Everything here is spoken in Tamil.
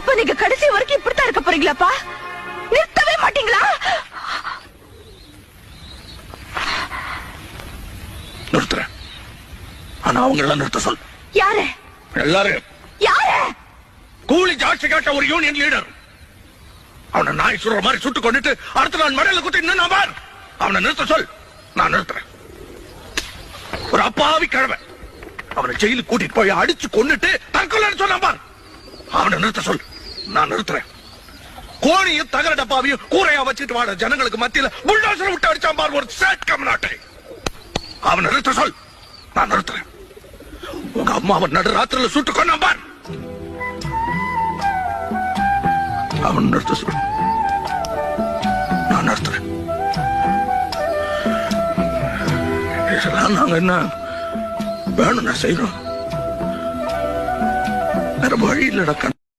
அப்ப நீங்க கடைசி வரைக்கும் இப்படித்தான் இருக்க போறீங்களாப்பா? நிறுத்தவே மாட்டீங்களா? நிறுத்துறேன். ஆனா அவங்க எல்லாம் நிறுத்த சொல். யாரு? எல்லாரும் யாரு? கூலி ஜாஸ்தி கேட்ட ஒரு யூனியன் லீடர் அவனை நாய் சுடுற மாதிரி சுட்டு கொண்டுட்டு அடுத்த நாள் மடையில குத்தி இன்னும் நான் பார். அவனை நிறுத்த சொல். நான் நிறுத்துறேன். ஒரு அப்பாவி கிழமை அவனை ஜெயிலுக்கு கூட்டிட்டு போய் அடிச்சு பார் அவனை நிறுத்த சொல். நான் நிறுத்துறேன். கோணியும் தகர டப்பாவையும் கூரையா வச்சுட்டு வாட ஜனங்களுக்கு மத்தியில புல்டோசர் விட்டு அடிச்சான் பார் ஒரு சேட் கம்நாட்டை. அவனை நிறுத்த சொல். நான் நிறுத்துறேன். உங்க அம்மாவை நடு ராத்திரில சுட்டு கொண்டான் பார். அவன் நிறுத்த சொல். நான் நிறுத்துறேன். இதெல்லாம் நாங்க என்ன வேணும்னா செய்யறோம் വേറെ വഴിയിലടക്കാൻ